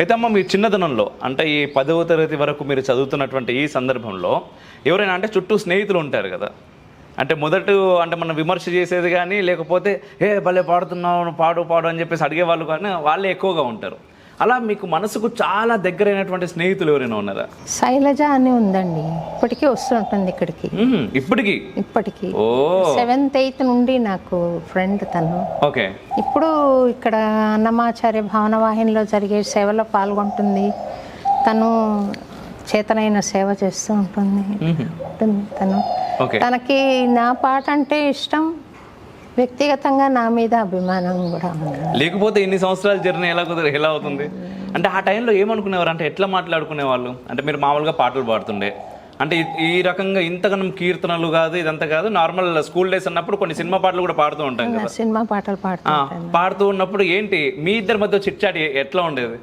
అయితే అమ్మ మీ చిన్నదనంలో అంటే ఈ పదవ తరగతి వరకు మీరు చదువుతున్నటువంటి ఈ సందర్భంలో ఎవరైనా అంటే చుట్టూ స్నేహితులు ఉంటారు కదా. అంటే మొదట అంటే మనం విమర్శ చేసేది కానీ లేకపోతే ఏ భలే పాడుతున్నావు పాడు పాడు అని చెప్పేసి అడిగేవాళ్ళు కానీ వాళ్ళే ఎక్కువగా ఉంటారు. అలా మీకు మనసుకు చాలా దగ్గరైనటువంటి స్నేహితులు ఎవరైనా ఉన్నారా? శైలజ అని ఉందండి. ఇప్పటికీ వస్తుంటుంది ఇక్కడికి. మ్మ్. ఇప్పటికీ? ఇప్పటికీ. ఓ. సెవెంత్ ఎయిత్ నుండి నాకు ఫ్రెండ్ తను. ఓకే. ఇప్పుడు ఇక్కడ అన్నమాచార్య భావనవాహినిలో జరిగే సేవలో పాల్గొంటుంది. తను చేతనైన సేవ చేస్తూ ఉంటుంది. ఉంటుంది తను. ఓకే. తనకి నా పాట అంటే ఇష్టం. వ్యక్తిగతంగా నా మీద అభిమానం కూడా లేకపోతే ఇన్ని సంవత్సరాల జర్నీ ఎలా కుదిరి ఎలా అవుతుంది? అంటే ఆ టైంలో ఏమనుకునేవారు? అంటే ఎట్లా మాట్లాడుకునేవాళ్ళు? అంటే మీరు మామూలుగా పాటలు పాడుతుండే. అంటే ఈ- రకంగా ఇంతగానం కీర్తనలు కాదు ఇదంతా కాదు నార్మల్ స్కూల్ డేస్ అన్నప్పుడు కొన్ని సినిమా పాటలు కూడా పాడుతూ ఉంటాం కదా. సినిమా పాటలు పాడుతూ పాడుతూ ఉన్నప్పుడు ఏంటి? మీ ఇద్దరి మధ్య చిట్చాటి ఎట్లా ఉండేది?